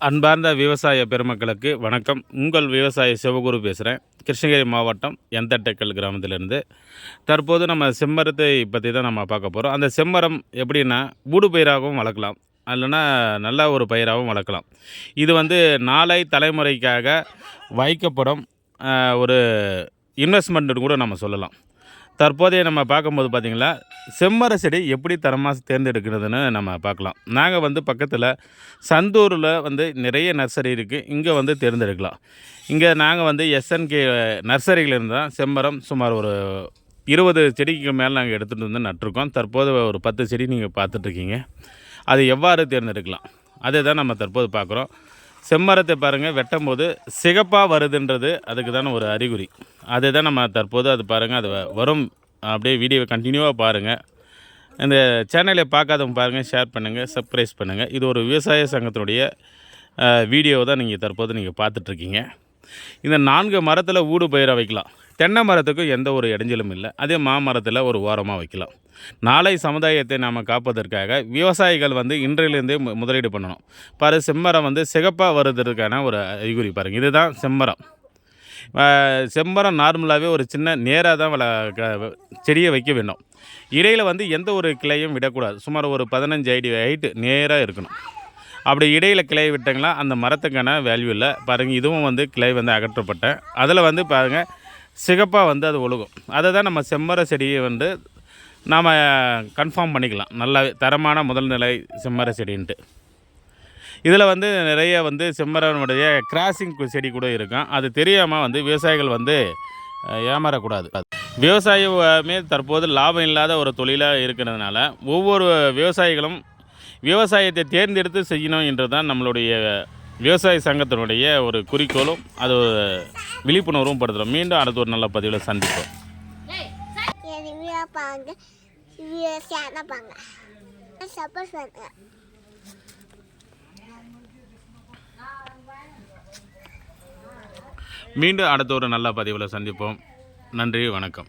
அன்பார்ந்த விவசாய பெருமக்களுக்கு வணக்கம். உங்கள் விவசாய சிவகுரு பேசுகிறேன் கிருஷ்ணகிரி மாவட்டம் எந்தட்டக்கல் கிராமத்திலிருந்து. தற்போது நம்ம செம்மரத்தை பற்றி தான் நம்ம பார்க்க போகிறோம் அந்த செம்மரம் எப்படின்னா ஊடு பயிராகவும் வளர்க்கலாம். இல்லைன்னா நல்ல ஒரு பயிராகவும் வளர்க்கலாம். இது வந்து நாளை தலைமுறைக்காக வைக்கப்படும் ஒரு இன்வெஸ்ட்மெண்ட்டுன்னு கூட நம்ம சொல்லலாம். தற்போதைய நம்ம பார்க்கும்போது பார்த்திங்களா செம்மர செடி எப்படி தரமாக தேர்ந்தெடுக்கிறதுன்னு நம்ம பார்க்கலாம். நாங்கள் வந்து பக்கத்தில் சந்தூரில் வந்து நிறைய நர்சரி இருக்குது இங்கே வந்து தேர்ந்தெடுக்கலாம். இங்கே நாங்கள் வந்து எஸ்என்கே நர்சரியிலேருந்து தான் செம்மரம் சுமார் ஒரு இருபது செடிக்கு மேலே நாங்கள் எடுத்துகிட்டு வந்து நட்டிருக்கோம். தற்போது ஒரு பத்து செடி நீங்கள் பார்த்துட்ருக்கீங்க. அது எவ்வாறு தேர்ந்தெடுக்கலாம்? அதை தான் நம்ம தற்போது பார்க்குறோம். செம்மரத்தை பாருங்கள் வெட்டும் போது சிகப்பாக வருதுன்றது அதுக்கு தானே ஒரு அறிகுறி. அதை தான் நம்ம தற்போது அது பாருங்கள் அது வரும் அப்படியே வீடியோவை கண்டினியூவாக பாருங்கள் இந்த சேனலை பார்க்காதவங்க பாருங்கள் ஷேர் பண்ணுங்கள் சர்ப்ரைஸ் பண்ணுங்கள் இது ஒரு விவசாய சங்கத்தினுடைய வீடியோவை தான் நீங்கள் தற்போது நீங்கள் பார்த்துட்ருக்கீங்க. இந்த நான்கு மரத்தில் ஊடு பயிரை வைக்கலாம். தென்னை மரத்துக்கும் எந்த ஒரு இடைஞ்சலும் இல்லை. அதே மாமரத்தில் ஒரு ஓரமாக வைக்கலாம். நாளை சமுதாயத்தை நாம் காப்பதற்காக விவசாயிகள் வந்து இன்றையிலேருந்தே மு- முதலீடு பண்ணணும். பாரு செம்மரம் வந்து சிகப்பாக வருவதற்கான ஒரு அறிகுறி பாருங்கள் இதுதான் செம்மரம். செம்மரம் நார்மலாகவே ஒரு சின்ன நேராக தான் வள க- செடியை வைக்க வேண்டும் இடையில் வந்து எந்த ஒரு கிளையும் விடக்கூடாது. சுமார் ஒரு பதினஞ்சு ஐடி ஹைட்டு நேராக இருக்கணும். அப்படி இடையில் கிளை விட்டங்களா அந்த மரத்துக்கான வேல்யூ இல்லை. பாருங்கள் இதுவும் வந்து கிளை வந்து அகற்றப்பட்டேன் அதில் வந்து பாருங்கள் சிகப்பாக வந்து அது ஒழுகும். அதை தான் நம்ம செம்மர செடியை வந்து நாம் கன்ஃபார்ம் பண்ணிக்கலாம். நல்லாவே தரமான முதல் நிலை செம்மர செடின்ட்டு. இதில் வந்து நிறைய வந்து செம்மரனுடைய கிராசிங் செடி கூட இருக்கும் அது தெரியாமல் வந்து விவசாயிகள் வந்து ஏமாறக்கூடாது. விவசாயமே தற்போது லாபம் இல்லாத ஒரு தொழிலாக இருக்கிறதுனால ஒவ்வொரு விவசாயிகளும் விவசாயத்தை தேர்ந்தெடுத்து செய்யணும் என்று தான் நம்மளுடைய விவசாய சங்கத்தினுடைய ஒரு குறிக்கோளும் அது ஒரு விழிப்புணர்வும் படுத்துகிறோம் மீண்டும் அடுத்த ஒரு நல்ல பதிவில் சந்திப்போம். 也你 மீண்டும் அடுத்த ஒரு நல்ல பதிவில் சந்திப்போம். நன்றி வணக்கம்.